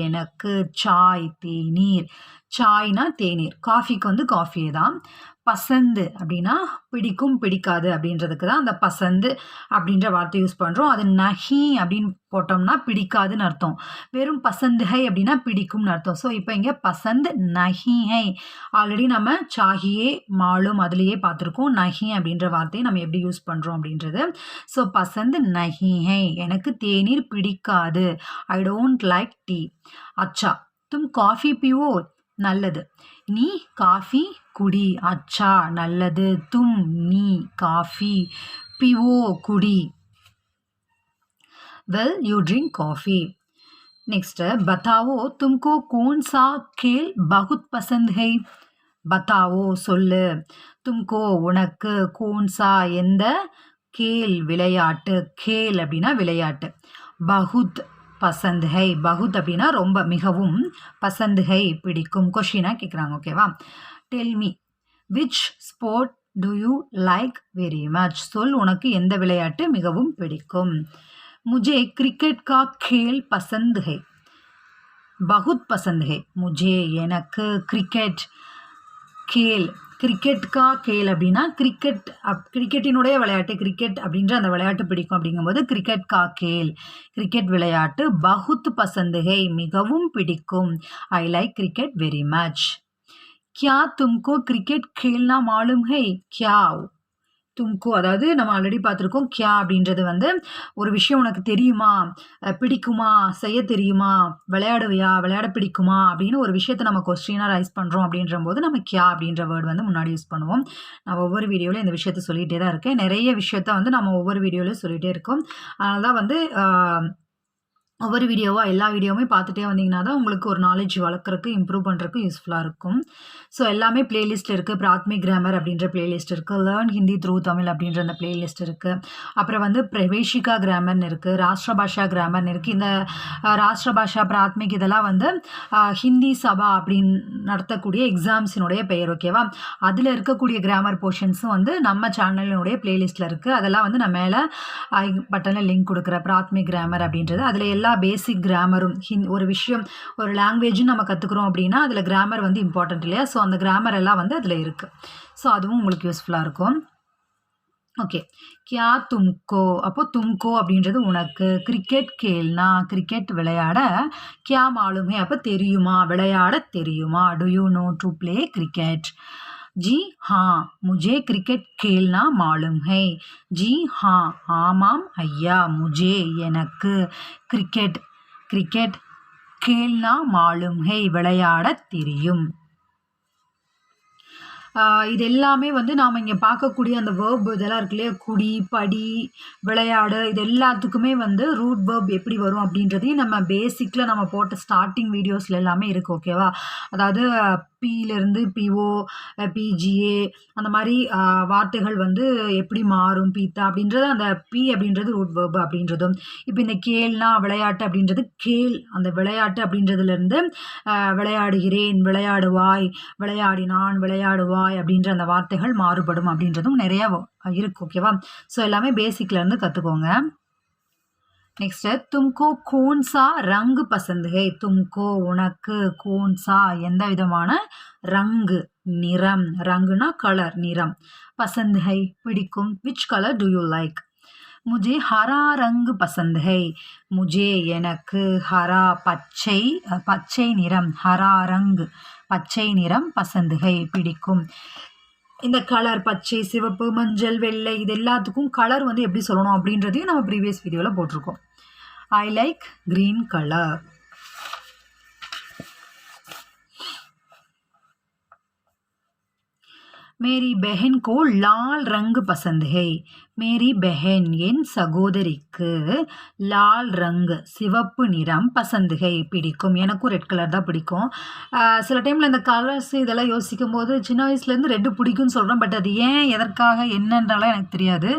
எனக்கு சாய் தேநீர் சாய்னா தேநீர். காஃபிக்கு வந்து காஃபியே தான். பசந்து அப்படின்னா பிடிக்கும் பிடிக்காது அப்படின்றதுக்கு தான் அந்த பசந்து அப்படின்ற வார்த்தை யூஸ் பண்ணுறோம் அது நஹி அப்படின்னு போட்டோம்னா பிடிக்காதுன்னு அர்த்தம். வெறும் பசந்துஹை அப்படின்னா பிடிக்கும்னு அர்த்தம். ஸோ இப்போ இங்கே பசந்த் நஹிஹை ஆல்ரெடி நம்ம சாகியே மாலும் அதுலேயே பார்த்துருக்கோம். நஹி அப்படின்ற வார்த்தையை நம்ம எப்படி யூஸ் பண்ணுறோம் அப்படின்றது. ஸோ பசந்த் நஹிஹை எனக்கு தேநீர் பிடிக்காது. ஐ டோன்ட் லைக் டீ அச்சா. தும் காஃபி பிவோ நல்லது நீ காஃபி குடி அச்சா நல்லது தும் நீ காஃபி பிவோ குடி will you drink coffee next बताओ तुमको कौन सा खेल बहुत पसंद है बताओ சொல்லு தும்கோ உனக்கு கோன்சா எந்த கேல் விளையாட்டு கேல் அப்படின்னா விளையாட்டு பகுத் பசந்த் ஹை பகுத் அப்படின்னா ரொம்ப மிகவும் பசந்த் ஹை பிடிக்கும் கொஷினாக கேட்குறாங்க ஓகேவா tell me which sport do you like very much சொல் உனக்கு எந்த விளையாட்டு மிகவும் பிடிக்கும் முஜே கிரிக்கெட் கா கேல் பசந்த் ஹை பகுத் பசந்த் ஹை முஜே எனக்கு கிரிக்கெட் खेल கிரிக்கெட் கா கேல் அப்படின்னா கிரிக்கெட் அப் கிரிக்கெட்டினுடைய விளையாட்டு கிரிக்கெட் அப்படின்ற அந்த விளையாட்டு பிடிக்கும் அப்படிங்கும்போது கிரிக்கெட் கா கேல் கிரிக்கெட் விளையாட்டு பகுத் பசந்துகை மிகவும் பிடிக்கும் I like cricket very much क्या तुमको क्रिकेट खेलना मालूम है क्या தும்கோ அதாவது நம்ம ஆல்ரெடி பார்த்துருக்கோம் கியா அப்படின்றது வந்து ஒரு விஷயம் உனக்கு தெரியுமா? பிடிக்குமா? செய்ய தெரியுமா? விளையாடுவியா? விளையாட பிடிக்குமா? அப்படின்னு ஒரு விஷயத்தை நம்ம கொஸ்டினாக ரைஸ் பண்ணுறோம் அப்படின்ற போது நம்ம கியா அப்படின்ற வேர்டு வந்து முன்னாடி யூஸ் பண்ணுவோம். நான் ஒவ்வொரு வீடியோலையும் இந்த விஷயத்த சொல்லிகிட்டே தான் இருக்கேன். நிறைய விஷயத்த வந்து நம்ம ஒவ்வொரு வீடியோவிலையும் சொல்லிகிட்டே இருக்கோம். அதனால தான் வந்து ஒவ்வொரு வீடியோவாக எல்லா வீடியோவுமே பார்த்துட்டே வந்தீங்கன்னா தான் உங்களுக்கு ஒரு நாலேஜ் வளர்க்குறக்கு இம்ப்ரூவ் பண்ணுறக்கு யூஸ்ஃபுல்லாக இருக்கும். ஸோ எல்லாமே பிளேலிஸ்ட் இருக்குது பிராத்மிக் கிராமர் அப்படின்ற பிளேலிஸ்ட் இருக்குது லேர்ன் ஹிந்தி த்ரூ தமிழ் அப்படின்ற அந்த பிளேலிஸ்ட் இருக்குது அப்புறம் வந்து பிரவேஷிகா கிராமர்னு இருக்குது ராஷ்டிர பாஷா கிராமர்னு இருக்குது இந்த ராஷ்டிர பாஷா பிராத்மிக் இதெல்லாம் வந்து ஹிந்தி சபா அப்படின்னு நடத்தக்கூடிய எக்ஸாம்ஸினுடைய பெயர் ஓகேவா அதில் இருக்கக்கூடிய கிராமர் போர்ஷன்ஸும் வந்து நம்ம சேனலினுடைய பிளேலிஸ்ட்டில் இருக்குது அதெல்லாம் வந்து நான் மேலே பட்டனில் லிங்க் கொடுக்குற பிராத்மிக் கிராமர் அப்படின்றது. அதில் எல்லா பேசிக் கிராமரும் ஹிந் ஒரு விஷயம் ஒரு லாங்குவேஜும் நம்ம கற்றுக்குறோம் அப்படின்னா அதில் கிராமர் வந்து இம்பார்ட்டன்ட் இல்லையா? ஸோ அந்த கிராமர் எல்லாம் வந்து அதில் இருக்குது ஸோ அதுவும் உங்களுக்கு யூஸ்ஃபுல்லாக இருக்கும். ஓகே கியா தும்கோ? அப்போ தும்கோ அப்படின்றது உனக்கு. கிரிக்கெட் கேள்னா கிரிக்கெட் விளையாட கியா மாலுமே? அப்போ தெரியுமா? விளையாட தெரியுமா? Do you know to play cricket जी हाँ मुझे क्रिकेट खेलना मालूम है जी हाँ ஆமாம் ஐயா முஜே எனக்கு கிரிக்கெட் கிரிக்கெட் கேள்னா மாலும் ஹே விளையாடத் தெரியும் ஆஹ் இது எல்லாமே வந்து நாம் இங்கே பார்க்கக்கூடிய அந்த வேர்ப் இதெல்லாம் இருக்கு இல்லையா? குடி படி விளையாடு இது எல்லாத்துக்குமே வந்து ரூட் வேர்ப் எப்படி வரும் அப்படின்றதையும் நம்ம பேசிக்கில் நம்ம போட்ட ஸ்டார்டிங் வீடியோஸில் எல்லாமே இருக்குது ஓகேவா அதாவது பியிலேருந்து பிஓ பிஜிஏ அந்த மாதிரி வார்த்தைகள் வந்து எப்படி மாறும் பீத்தா அப்படின்றது அந்த பி அப்படின்றது ரூட் வேர்ப் அப்படின்றதும். இப்போ இந்த கேள்னா விளையாட்டு அப்படின்றது கேள். அந்த விளையாட்டு அப்படின்றதுலேருந்து விளையாடுகிறேன் விளையாடுவாய் விளையாடினான் விளையாடுவாய் அப்படின்ற அந்த வார்த்தைகள் மாறுபடும் அப்படின்றதும் நிறைய இருக்குது இருக்கு ஓகேவா ஸோ எல்லாமே பேசிக்ல இருந்து கற்றுக்கோங்க நெக்ஸ்ட்டு தும்கோ கோன்சா ரங்கு பசந்து. ஹே தும்கோ உனக்கு கோன்சா எந்த விதமான ரங்கு? நிறம். ரங்குனா கலர் நிறம். பசந்து ஹை பிடிக்கும். Which colour do you like முஜே ஹரா ரங்கு பசந்த் ஹை. முஜே எனக்கு ஹரா பச்சை பச்சை நிறம் ஹரா ரங்கு பச்சை நிறம் பசந்து ஹை பிடிக்கும். இந்த கலர் பச்சை சிவப்பு மஞ்சள் வெள்ளை இது எல்லாத்துக்கும் கலர் வந்து எப்படி சொல்லணும் அப்படின்றதையும் நம்ம ப்ரீவியஸ் வீடியோவில் போட்டிருக்கோம். ஐ லைக் க்ரீன் கலர் மேரி பெஹன் கோ லால் ரங்கு பசந்த் ஹே. மேரி பெஹன் என் சகோதரிக்கு லால் ரங்கு சிவப்பு நிறம் பசந்து ஹே பிடிக்கும். எனக்கும் ரெட் கலர் தான் பிடிக்கும். சில டைமில் இந்த கலர்ஸ் இதெல்லாம் யோசிக்கும் போது சின்ன வயசுலேருந்து ரெட்டு பிடிக்கும்னு சொல்கிறோம் பட் அது ஏன் எதற்காக என்னன்றலாம் எனக்கு தெரியாது.